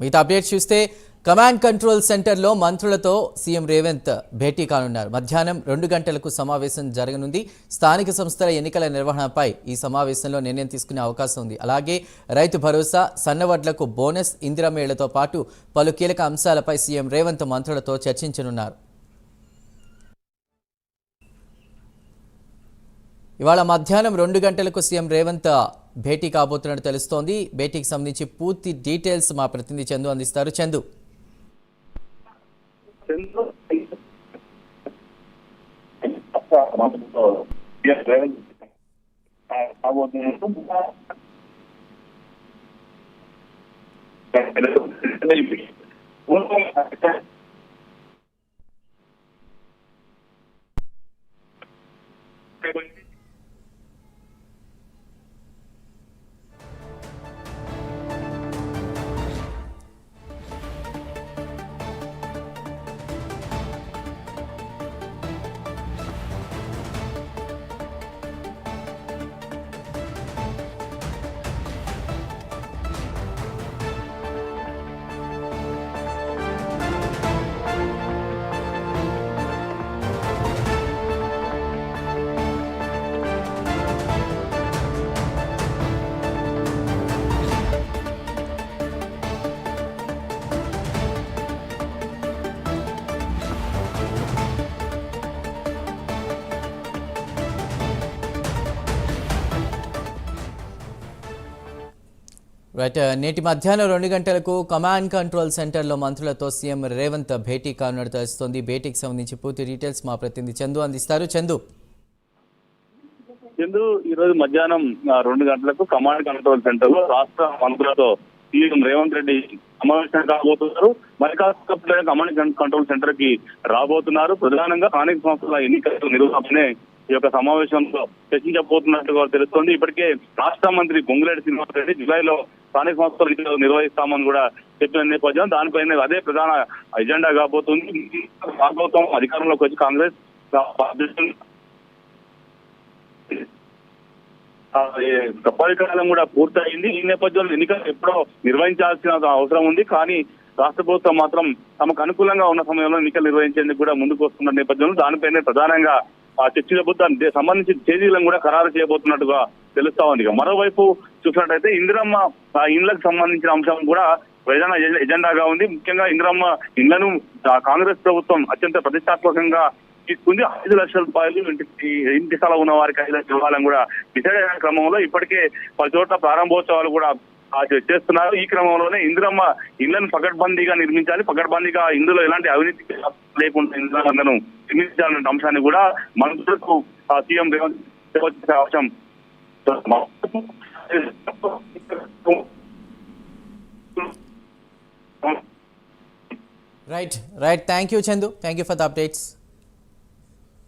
మిగతా అప్డేట్స్ చూస్తే command control సెంటర్లో మంత్రులతో సీఎం రేవంత్ భేటీ కానున్నారు. మధ్యాహ్నం రెండు గంటలకు సమావేశం జరగనుంది. స్థానిక సంస్థల ఎన్నికల నిర్వహణపై ఈ సమావేశంలో నిర్ణయం తీసుకునే అవకాశం ఉంది. అలాగే రైతు భరోసా సన్నవడ్లకు బోనస్ ఇందిరమేళ్ళతో పాటు పలు కీలక అంశాలపై సీఎం రేవంత్ మంత్రులతో చర్చించనున్నారు. ఇవాళ మధ్యాహ్నం రెండు గంటలకు సీఎం రేవంత్ భేటీ కాబోతున్నట్టు తెలుస్తోంది. భేటీకి సంబంధించి పూర్తి డీటెయిల్స్ మా ప్రతినిధి చందు అందిస్తారు. చందు. చంద్రు రైట్ నేటి మధ్యాహ్నం రెండు గంటలకు కమాండ్ కంట్రోల్ సెంటర్లో మంత్రులతో సీఎం రేవంత్ భేటీ కానున్నట్టు తెలుస్తోంది. భేటీకి సంబంధించి పూర్తి డీటెయిల్స్ మా ప్రతినిధి చందు అందిస్తారు. చందు. చందు ఈరోజు మధ్యాహ్నం రెండు గంటలకు కమాండ్ కంట్రోల్ సెంటర్లో రాష్ట్ర మంత్రులతో సీఎం రేవంత్ రెడ్డి సమావేశం కాబోతున్నారు. మరి కమాండ్ కంట్రోల్ సెంటర్కి రాబోతున్నారు. ప్రధానంగా స్థానిక సంస్థల ఎన్నికల నిర్వహణనే ఈ యొక్క సమావేశంలో చర్చించబోతున్నట్టుగా తెలుస్తోంది. ఇప్పటికే రాష్ట్ర మంత్రి గుంగ్లేడు శ్రీనివాస్ రెడ్డి జులైలో స్థానిక సంస్థలు నిర్వహిస్తామని కూడా చెప్పిన నేపథ్యం దానిపైన అదే ప్రధాన ఎజెండా కాబోతుంది. భాగవతం అధికారంలోకి వచ్చి కాంగ్రెస్ అధ్యక్షులు పరికాలం కూడా పూర్తయింది. ఈ నేపథ్యంలో ఎన్నికలు ఎప్పుడో నిర్వహించాల్సిన అవసరం ఉంది. కానీ రాష్ట్ర ప్రభుత్వం మాత్రం తమకు అనుకూలంగా ఉన్న సమయంలో ఎన్నికలు నిర్వహించేందుకు కూడా ముందుకు వస్తున్న నేపథ్యంలో దానిపైనే ప్రధానంగా చర్చించబోద్దు దానికి సంబంధించిన తేదీలను కూడా ఖరారు చేయబోతున్నట్టుగా తెలుస్తా ఉంది ఇక. మరోవైపు చూసినట్టయితే ఇందిరమ్మ ఇండ్లకు సంబంధించిన అంశం కూడా ప్రధాన ఎజెండాగా ఉంది. ముఖ్యంగా ఇందిరమ్మ ఇండ్లను కాంగ్రెస్ ప్రభుత్వం అత్యంత ప్రతిష్టాత్మకంగా తీసుకుంది. ఐదు లక్షల రూపాయలు ఇంటి ఇంటి స్థలం ఉన్న వారికి ఐదు లక్షల ఇవ్వాలని కూడా డిసైడ్ అయిన క్రమంలో ఇప్పటికే పలు చోట్ల ప్రారంభోత్సవాలు కూడా చేస్తున్నారు. ఈ క్రమంలోనే ఇందిరమ్మ ఇళ్ళను పకడ్బందీగా నిర్మించాలి. పకడ్బందీగా ఇందులో ఎలాంటి అవినీతి లేకుండా ఇందిరమ్మను నిర్మించాలన్న అంశాన్ని కూడా మంత్రులకు సీఎం రేవంత్ అవసరం right right thank you Chandu thank you for the updates